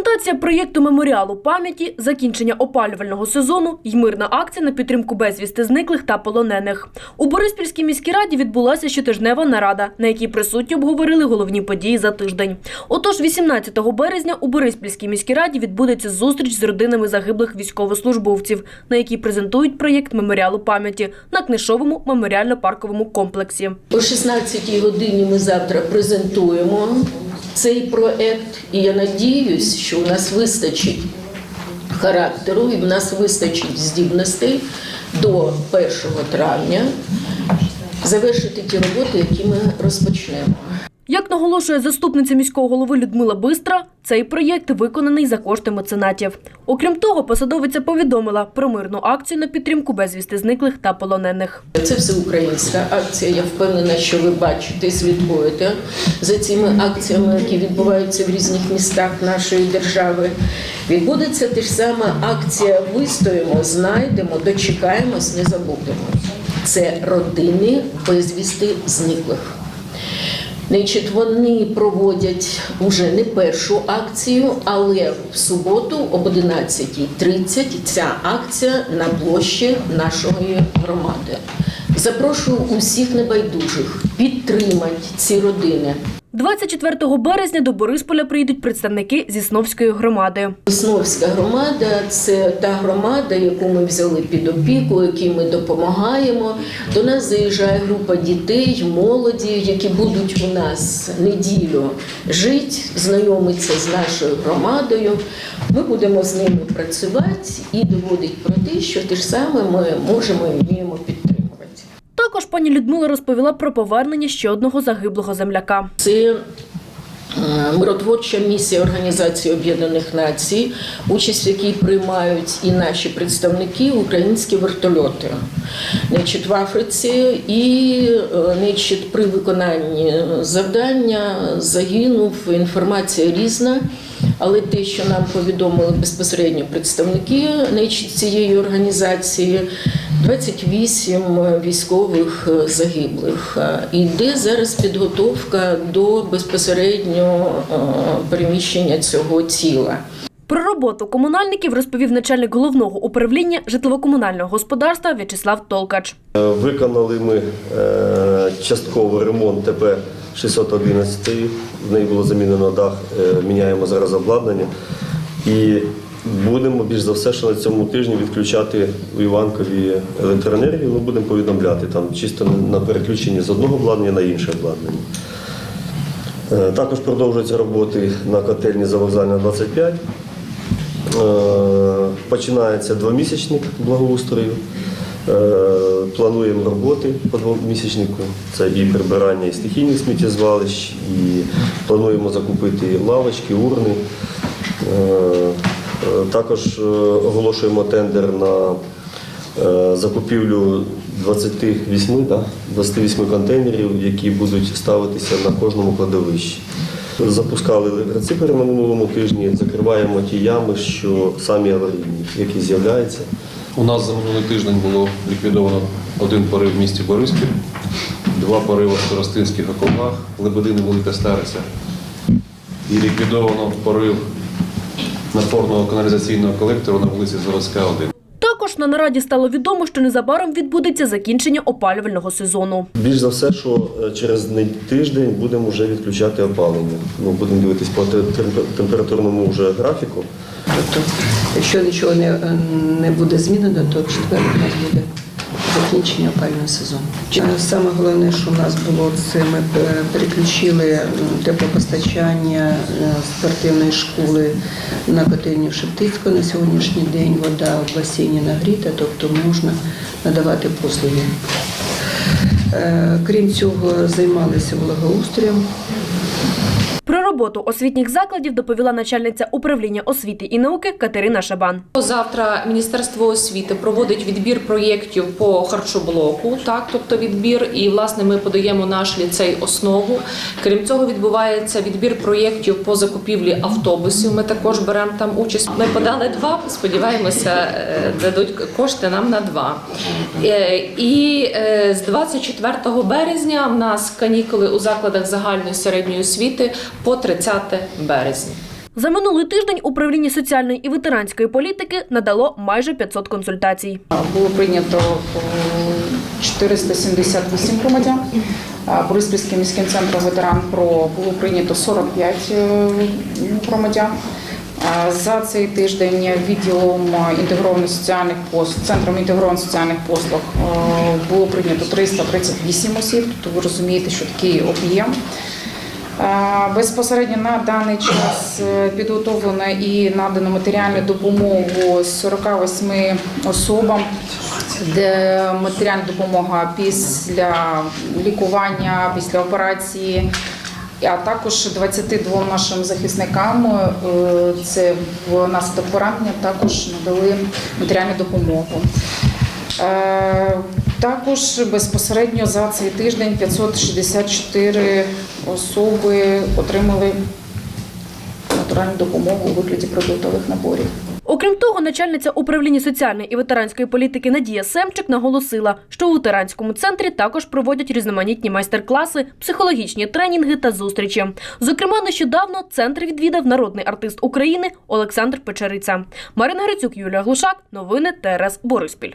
Презентація проєкту меморіалу пам'яті, закінчення опалювального сезону й мирна акція на підтримку безвісти зниклих та полонених. У Бориспільській міській раді відбулася щотижнева нарада, на якій присутні обговорили головні події за тиждень. Отож, 18 березня у Бориспільській міській раді відбудеться зустріч з родинами загиблих військовослужбовців, на якій презентують проєкт меморіалу пам'яті на книжовому меморіально-парковому комплексі. О 16-й годині ми завтра презентуємо цей проект, і я надіюсь, що у нас вистачить характеру і в нас вистачить здібностей до 1 травня завершити ті роботи, які ми розпочнемо. Як наголошує заступниця міського голови Людмила Бистра, цей проєкт виконаний за кошти меценатів. Окрім того, посадовиця повідомила про мирну акцію на підтримку безвісти зниклих та полонених. Це всеукраїнська акція. Я впевнена, що ви бачите і слідкуєте за цими акціями, які відбуваються в різних містах нашої держави. Відбудеться те ж сама акція Вистоїмо, знайдемо, дочекаємось, не забудемо. Це родини безвісти зниклих. Значить, вони проводять уже не першу акцію, але в суботу об 11.30 ця акція на площі нашої громади. Запрошую усіх небайдужих підтримати ці родини. 24 березня до Борисполя приїдуть представники Зісновської громади. Сновська громада це та громада, яку ми взяли під опіку, якій ми допомагаємо. До нас заїжджає група дітей, молоді, які будуть у нас неділю жити, знайомитися з нашою громадою. Ми будемо з ними працювати і доводити про те, що те ж саме ми можемо і вміємо підтримувати. Також пані Людмила розповіла про повернення ще одного загиблого земляка. Це е, миротворча місія Організації Об'єднаних Націй, участь в якій приймають і наші представники українські вертольоти. Значить, в Африці і е, значить, при виконанні завдання загинув інформація різна. Але те, що нам повідомили безпосередньо представники значить, цієї організації, 28 військових е, загиблих. Е, Іде зараз підготовка до безпосередньо е, переміщення цього тіла. Про роботу комунальників розповів начальник головного управління житлово-комунального господарства В'ячеслав Толкач. Е, Виконали ми е, частково ремонт ТП 611. В неї було замінено дах, е, міняємо зараз обладнання. І будемо більш за все, що на цьому тижні відключати у Іванкові електроенергію. Ми будемо повідомляти там чисто на переключення з одного обладнання на інше обладнання. Е, Також продовжуються роботи на котельні за вокзальна 25. Е, Починається двомісячник благоустрою. Е, Плануємо роботи по двомісячнику. Це і прибирання і стихійних сміттєзвалищ, і плануємо закупити лавочки, урни. Е, Також е, оголошуємо тендер на е, закупівлю 28, да? 28 контейнерів, які будуть ставитися на кожному кладовищі. Запускали реципери на минулому тижні, закриваємо ті ями, що самі аварійні, які з'являються. У нас за минулий тиждень було ліквідовано один порив в місті Бориспіль, два пориви в Коростинських округах, Лебедини Велика Стариця. І ліквідовано порив напорного каналізаційного колектору на вулиці Заводська, 1. Також на нараді стало відомо, що незабаром відбудеться закінчення опалювального сезону. Більш за все, що е, через тиждень будемо вже відключати опалення. Ну, будемо дивитись по температурному вже графіку. Тобто, якщо нічого не, не буде змінено, то четвер у нас буде закінчення опалювального сезону. Саме головне, що в нас було, це ми переключили теплопостачання е, спортивної школи на котельню Шептицьку на сьогоднішній день. Вода в басейні нагріта, тобто можна надавати послуги. Е, Крім цього, займалися благоустроєм. Роботу освітніх закладів доповіла начальниця управління освіти і науки Катерина Шабан. Завтра Міністерство освіти проводить відбір проєктів по харчоблоку, так тобто відбір, і власне ми подаємо наш ліцей основу. Крім цього, відбувається відбір проєктів по закупівлі автобусів. Ми також беремо там участь. Ми подали два. Сподіваємося, е, дадуть кошти нам на два. Е, І е, з 24 березня в нас канікули у закладах загальної середньої освіти по 30 березня. За минулий тиждень управління соціальної і ветеранської політики надало майже 500 консультацій. Було прийнято е, 478 громадян. Бориспільським міським центром ветеран ПРО було прийнято 45 е, громадян. За цей тиждень відділом інтегрованих соціальних послуг, центром інтегрованих соціальних послуг е, було прийнято 338 осіб. Тобто ви розумієте, що такий об'єм. Е, Безпосередньо на даний час е, підготовлено і надано матеріальну допомогу 48 особам, де матеріальна допомога після лікування, після операції, а також 22 нашим захисникам е, це внаслідок поранення також надали матеріальну допомогу. Також безпосередньо за цей тиждень 564 особи отримали натуральну допомогу у вигляді продуктових наборів. Окрім того, начальниця управління соціальної і ветеранської політики Надія Семчик наголосила, що у ветеранському центрі також проводять різноманітні майстер-класи, психологічні тренінги та зустрічі. Зокрема, нещодавно центр відвідав народний артист України Олександр Печериця. Марина Грицюк, Юлія Глушак. Новини ТРС Бориспіль.